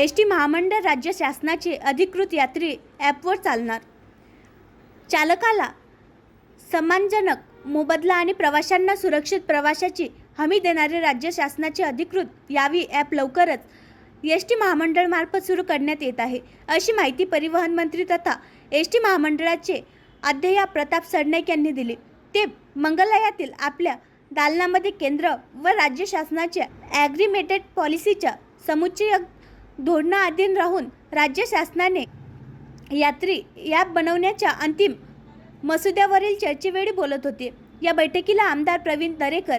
S T महामंडळ राज्य शासनाचे अधिकृत यात्री ॲपवर चालणार. चालकाला सन्मानजनक मोबदला आणि प्रवाशांना सुरक्षित प्रवाशाची हमी देणारे राज्य शासनाचे अधिकृत यावी ॲप लवकरच एस टी महामंडळमार्फत सुरू करण्यात येत आहे. अशी माहिती परिवहन मंत्री तथा एस टी महामंडळाचे अध्यया प्रताप सरनाईक यांनी दिली. ते मंगलायातील आपल्या दालनामध्ये केंद्र व राज्य शासनाच्या ॲग्रीमेटेड पॉलिसीच्या समुच्चय धोरणाअधीन राहून राज्य शासनाने यात्री या बनवण्याच्या अंतिम मसुद्यावरील चर्चेवेळी बोलत होते. या बैठकीला आमदार प्रवीण दरेकर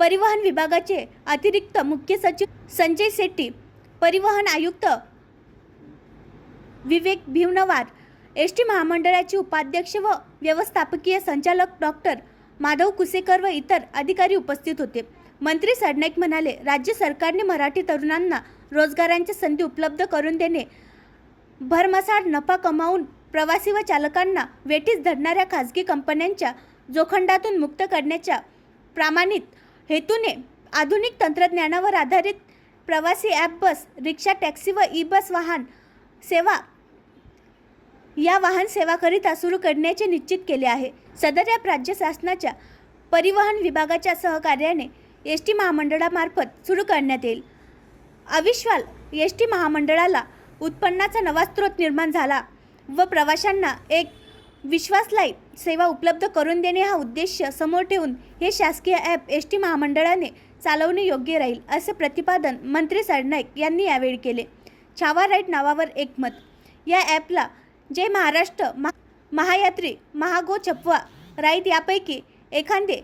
परिवहन विभागाचे अतिरिक्त मुख्य सचिव संजय शेट्टी परिवहन आयुक्त विवेक भिवनवार एस टी महामंडळाचे उपाध्यक्ष व व्यवस्थापकीय संचालक डॉक्टर माधव कुसेकर व इतर अधिकारी उपस्थित होते. मंत्री सरनाईक म्हणाले राज्य सरकारने मराठी तरुणांना रोजगारांच्या संधी उपलब्ध करून देणे. भरमसाठ नफा कमावून प्रवासी व चालकांना वेठीस धरणाऱ्या खाजगी कंपन्यांच्या जोखंडातून मुक्त करण्याच्या प्रामाणित हेतूने आधुनिक तंत्रज्ञानावर आधारित प्रवासी ॲप बस रिक्षा टॅक्सी व ई बस वाहन सेवा या वाहन सेवाकरिता सुरू करण्याचे निश्चित केले आहे. सदर ॲप राज्य शासनाच्या परिवहन विभागाच्या सहकार्याने एस टी महामंडळामार्फत सुरू करण्यात येईल. अविश्वाल एस टी महामंडळाला उत्पन्नाचा नवा स्रोत निर्माण झाला व प्रवाशांना एक विश्वासलाई सेवा उपलब्ध करून देणे हा उद्देश समोर ठेवून हे शासकीय ॲप एस टी महामंडळाने चालवणे योग्य राहील असे प्रतिपादन मंत्री सरनाईक यांनी यावेळी केले. छावा राईट नावावर एकमत या ॲपला जे महाराष्ट्र महा महायात्री महागो छपवा राईट यापैकी एखादे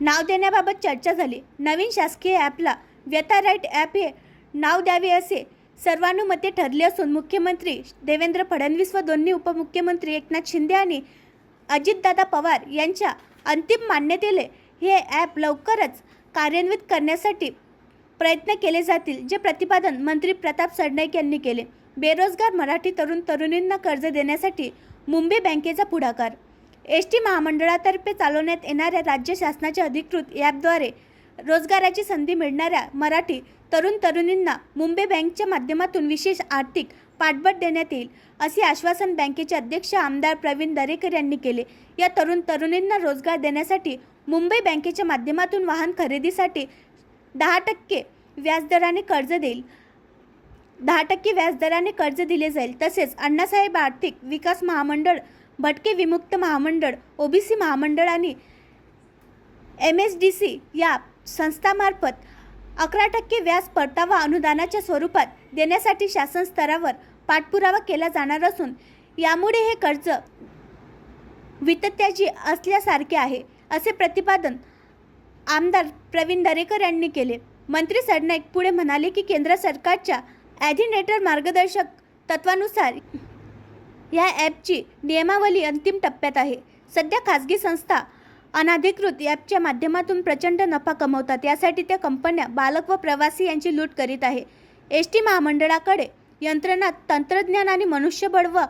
नाव देण्याबाबत चर्चा झाली. नवीन शासकीय ॲपला व्यथा राईट ॲप हे नाव द्यावे असे सर्वानुमते ठरले असून मुख्यमंत्री देवेंद्र फडणवीस व दोन्ही उपमुख्यमंत्री एकनाथ शिंदे आणि अजितदादा पवार यांच्या अंतिम मान्यतेले हे ॲप लवकरच कार्यान्वित करण्यासाठी प्रयत्न केले जातील जे प्रतिपादन मंत्री प्रताप सरनाईक यांनी केले. बेरोजगार मराठी तरुण तरुणींना कर्ज देण्यासाठी मुंबई बँकेचा पुढाकार. एस टी महामंडळातर्फे चालवण्यात येणाऱ्या राज्य शासनाच्या अधिकृत ॲपद्वारे रोजगाराची संधी मिळणाऱ्या मराठी तरुण तरुणींना मुंबई बँकच्या माध्यमातून विशेष आर्थिक पाठबळ देण्यात येईल असे आश्वासन बँकेचे अध्यक्ष आमदार प्रवीण दरेकर यांनी केले. या तरुण तरुणींना रोजगार देण्यासाठी मुंबई बँकेच्या माध्यमातून वाहन खरेदीसाठी दहा टक्के व्याजदराने कर्ज देईल. दहा टक्के व्याजदराने कर्ज दिले जाईल. तसेच अण्णासाहेब आर्थिक विकास महामंडळ भटके विमुक्त महामंडळ ओबीसी महामंडळ आणि एम एस डी सी या संस्थामार्फत अकरा टक्के व्याज परतावा अनुदानाच्या स्वरूपात देण्यासाठी शासन स्तरावर पाठपुरावा केला जाणार असून यामुळे हे कर्ज वितत्याची असल्यासारखे आहे असे प्रतिपादन आमदार प्रवीण दरेकर यांनी केले. मंत्री सरनाईक पुढे म्हणाले की केंद्र सरकारच्या ॲडिनेटर मार्गदर्शक तत्वानुसार या ॲपची नियमावली अंतिम टप्प्यात आहे. सध्या खाजगी संस्था अनाधिकृत ॲपच्या माध्यमातून प्रचंड नफा कमवतात. यासाठी त्या कंपन्या बालक व प्रवासी यांची लूट करीत आहे. एस टी महामंडळाकडे यंत्रणा तंत्रज्ञान आणि मनुष्यबळ व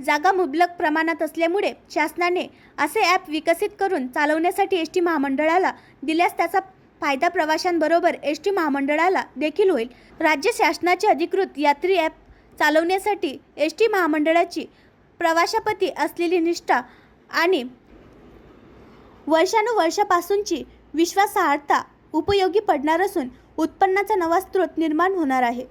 जागा मुबलक प्रमाणात असल्यामुळे शासनाने असे ॲप विकसित करून चालवण्यासाठी एस टी महामंडळाला दिल्यास त्याचा फायदा प्रवाशांबरोबर एस टी महामंडळाला देखील होईल. राज्य शासनाचे अधिकृत यात्री ॲप चालवण्यासाठी एस टी महामंडळाची प्रवाशापती असलेली निष्ठा आणि वर्षानुवर्षापासूनची विश्वासार्हता उपयोगी पडणार असून उत्पन्नाचा नवा स्रोत निर्माण होणार आहे.